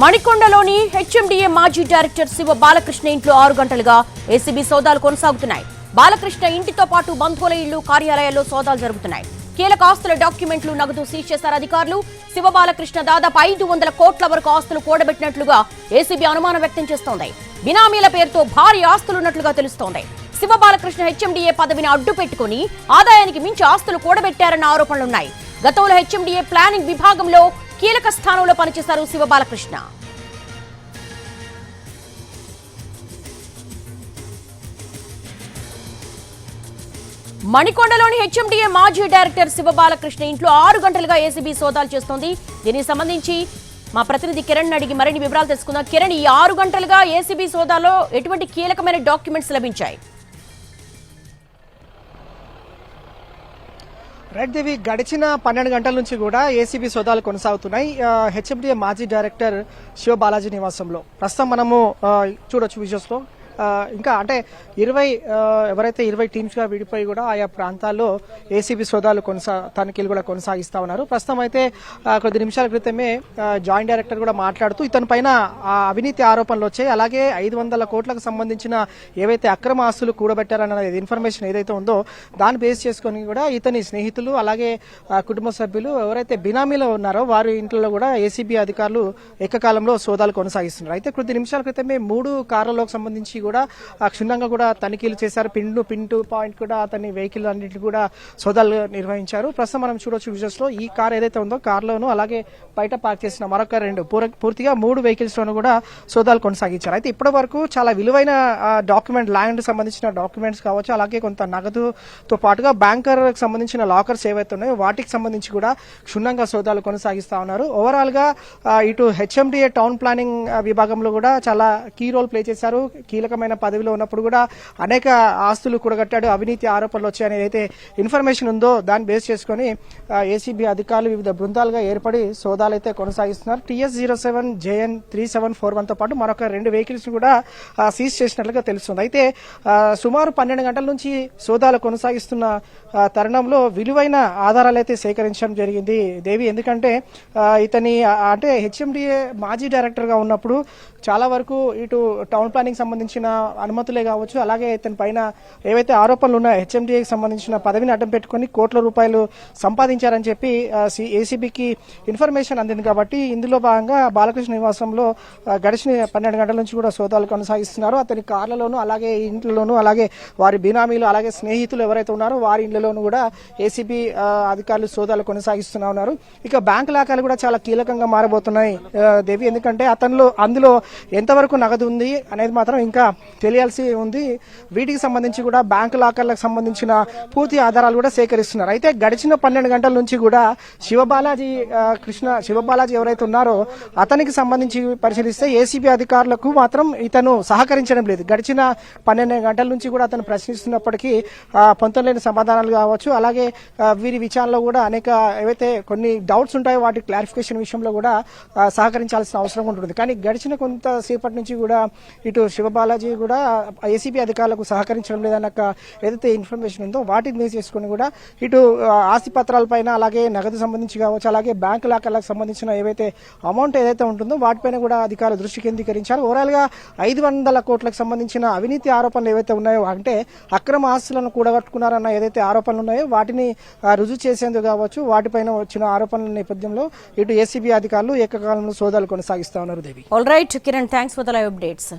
మణికొండలోని HMDA మాజీ director Shiva Balakrishna ఇంట్లో ఆరు గంటలుగా ఏసీబీ సోదాలు కొనసాగుతున్నాయి. బాలకృష్ణ ఇంటితో పాటు బంధువుల ఇళ్ళు కార్యాలయాల్లో సోదాలు జరుగుతున్నాయి. కీలక ఆస్తుల డాక్యుమెంట్లు నగదు సీజ్ చేశారు అధికారులు. శివ బాలకృష్ణ దాదాపు ఐదు వందల కోట్ల వరకు ఆస్తులు కూడబెట్టినట్లుగా ఏసీబీ అనుమానం వ్యక్తం చేస్తోంది. బినామీల పేరుతో భారీ ఆస్తులున్నట్లుగా తెలుస్తోంది. శివ బాలకృష్ణ హెచ్ఎండిఏ పదవిని అడ్డు పెట్టుకుని ఆదాయానికి మించి ఆస్తులు కూడబెట్టారన్న ఆరోపణలున్నాయి. గతంలో హెచ్ఎండిఏ ప్లానింగ్ విభాగంలో కీలక స్థానంలో పనిచేశారు శివ బాలకృష్ణ మణికొండలోని హెచ్ఎండిఏ మాజీ డైరెక్టర్ శివ బాలకృష్ణ ఇంట్లో ఆరు గంటలుగా ఏసీబీ సోదాలు చేస్తోంది. దీనికి సంబంధించి మా ప్రతినిధి కిరణ్ అడిగి మరిన్ని వివరాలు తెలుసుకుందాం. కిరణ్ ఈ ఆరు గంటలుగా ఏసీబీ సోదాలో ఎటువంటి కీలకమైన డాక్యుమెంట్స్ లభించాయి? రైట్ దేవి గడిచిన పన్నెండు గంటల నుంచి కూడా ఏసీబీ సోదాలు కొనసాగుతున్నాయి. హెచ్ఎండిఏ మాజీ డైరెక్టర్ శివ బాలాజీ నివాసంలో. ప్రస్తుతం మనము చూడొచ్చు విజువల్స్లో ఇంకా అంటే ఇరవై ఎవరైతే ఇరవై టీమ్స్గా విడిపోయి కూడా ఆయా ప్రాంతాల్లో ఏసీబీ సోదాలు కొనసా తనిఖీలు కూడా కొనసాగిస్తా ఉన్నారు. ప్రస్తుతం అయితే కొద్ది నిమిషాల క్రితమే జాయింట్ డైరెక్టర్ కూడా మాట్లాడుతూ ఇతని పైన అవినీతి ఆరోపణలు వచ్చాయి. అలాగే ఐదు వందల కోట్లకు సంబంధించిన ఏవైతే అక్రమ ఆస్తులు కూడబెట్టారన్న ఇన్ఫర్మేషన్ ఏదైతే ఉందో దాన్ని బేస్ చేసుకొని కూడా ఇతని స్నేహితులు అలాగే కుటుంబ సభ్యులు ఎవరైతే బినామీలో ఉన్నారో వారి ఇంట్లో కూడా ఏసీబీ అధికారులు ఏకకాలంలో సోదాలు కొనసాగిస్తున్నారు. అయితే కొద్ది నిమిషాల క్రితమే మూడు కార్లకు సంబంధించి కూడా క్షుణ్ణంగా కూడా తనిఖీలు చేశారు. పిన్ పింటు పిన్ టు పాయింట్ కూడా అతని వెహికల్ అన్నింటినీ కూడా సోదాలు నిర్వహించారు. ప్రస్తుతం మనం చూడొచ్చు విజువల్స్లో ఈ కార్ ఏదైతే ఉందో కార్లోను అలాగే బయట పార్క్ చేసిన మరొక రెండు పూర- పూర్తిగా మూడు వెహికల్స్ లోను కూడా సోదాలు కొనసాగించారు. అయితే ఇప్పటి వరకు చాలా విలువైన డాక్యుమెంట్ ల్యాండ్ సంబంధించిన డాక్యుమెంట్స్ కావచ్చు అలాగే కొంత నగదుతో పాటుగా బ్యాంకర్ సంబంధించిన లాకర్స్ ఏవైతే ఉన్నాయో వాటికి సంబంధించి కూడా క్షుణ్ణంగా సోదాలు కొనసాగిస్తా ఉన్నారు. ఓవరాల్గా ఇటు హెచ్ఎండిఏ టౌన్ ప్లానింగ్ విభాగంలో కూడా చాలా కీ రోల్ ప్లే చేశారు. కీలక కీలకమైన పదవిలో ఉన్నప్పుడు కూడా అనేక ఆస్తులు కూడగట్టాడు అవినీతి ఆరోపణలు వచ్చాయని ఏదైతే ఇన్ఫర్మేషన్ ఉందో దాన్ని బేస్ చేసుకుని ఏసీబీ అధికారులు వివిధ బృందాలుగా ఏర్పడి సోదాలు అయితే కొనసాగిస్తున్నారు. TS zero seven JN three seven four వన్తో పాటు మరొక రెండు వెహికల్స్ కూడా సీజ్ చేసినట్లుగా తెలుస్తుంది. అయితే సుమారు పన్నెండు గంటల నుంచి సోదాలు కొనసాగిస్తున్న తరుణంలో విలువైన ఆధారాలు అయితే సేకరించడం జరిగింది దేవి. ఎందుకంటే ఇతని అంటే హెచ్ఎండిఏ మాజీ డైరెక్టర్గా ఉన్నప్పుడు చాలా వరకు ఇటు టౌన్ ప్లానింగ్ సంబంధించిన అనుమతులే కావచ్చు అలాగే ఇతని పైన ఏవైతే ఆరోపణలు ఉన్నాయో హెచ్ఎండిఏకి సంబంధించిన పదవిని అడ్డం పెట్టుకొని కోట్ల రూపాయలు సంపాదించారని చెప్పి ఏసీబీకి ఇన్ఫర్మేషన్ అందింది కాబట్టి ఇందులో భాగంగా బాలకృష్ణ నివాసంలో గడిచిన పన్నెండు గంటల నుంచి కూడా సోదాలు కొనసాగిస్తున్నారు. అతని కార్లలోను అలాగే ఇంట్లోనూ అలాగే వారి బినామీలు అలాగే స్నేహితులు ఎవరైతే ఉన్నారో వారి ఇండ్లలోనూ కూడా ఏసీబీ అధికారులు సోదాలు కొనసాగిస్తున్నా ఉన్నారు. ఇక బ్యాంక్ లాకాలు కూడా చాలా కీలకంగా మారబోతున్నాయి దేవి. ఎందుకంటే అతనిలో అందులో ఎంతవరకు నగదు ఉంది అనేది మాత్రం ఇంకా తెలియాల్సి ఉంది. వీటికి సంబంధించి కూడా బ్యాంక్ లాకర్లకు సంబంధించిన పూర్తి ఆధారాలు కూడా సేకరిస్తున్నారు. అయితే గడిచిన పన్నెండు గంటల నుంచి కూడా శివబాలాజీ కృష్ణ శివబాలాజీ ఎవరైతే ఉన్నారో అతనికి సంబంధించి పరిశీలిస్తే ఏసీబీ అధికారులకు మాత్రం ఇతను సహకరించడం లేదు. గడిచిన పన్నెండు గంటల నుంచి కూడా అతను ప్రశ్నిస్తున్నప్పటికీ పొంతం పొంతలేని సమాధానాలు కావచ్చు. అలాగే వీరి విచారణలో కూడా అనేక ఏవైతే కొన్ని డౌట్స్ ఉంటాయో వాటి క్లారిఫికేషన్ విషయంలో కూడా సహకరించాల్సిన అవసరం ఉంటుంది కానీ గడిచిన కొంతసేపటి నుంచి కూడా ఇటు బాలాజీ కూడా ఏసీబీ అధికారులకు సహకరించడం లేదన్న ఏదైతే ఇన్ఫర్మేషన్ ఉందో వాటిని బేస్ చేసుకుని కూడా ఇటు ఆస్తి పత్రాలపైన అలాగే నగదు సంబంధించి కావచ్చు అలాగే బ్యాంకు లాకర్లకు సంబంధించిన ఏవైతే అమౌంట్ ఏదైతే ఉంటుందో వాటిపైన కూడా అధికారులు దృష్టి కేంద్రీకరించారు. ఓవరాల్గా ఐదు వందల కోట్లకు సంబంధించిన అవినీతి ఆరోపణలు ఏవైతే ఉన్నాయో అంటే అక్రమ ఆస్తులను కూడగట్టుకున్నారన్న ఏదైతే ఆరోపణలు ఉన్నాయో వాటిని రుజువు చేసేందుకు కావచ్చు వాటిపైన వచ్చిన ఆరోపణల నేపథ్యంలో ఇటు ఏసీబీ అధికారులు ఏకకాలంలో సోదాలు కొనసాగిస్తా ఉన్నారు దేవి. All right Kiran thanks for the live updates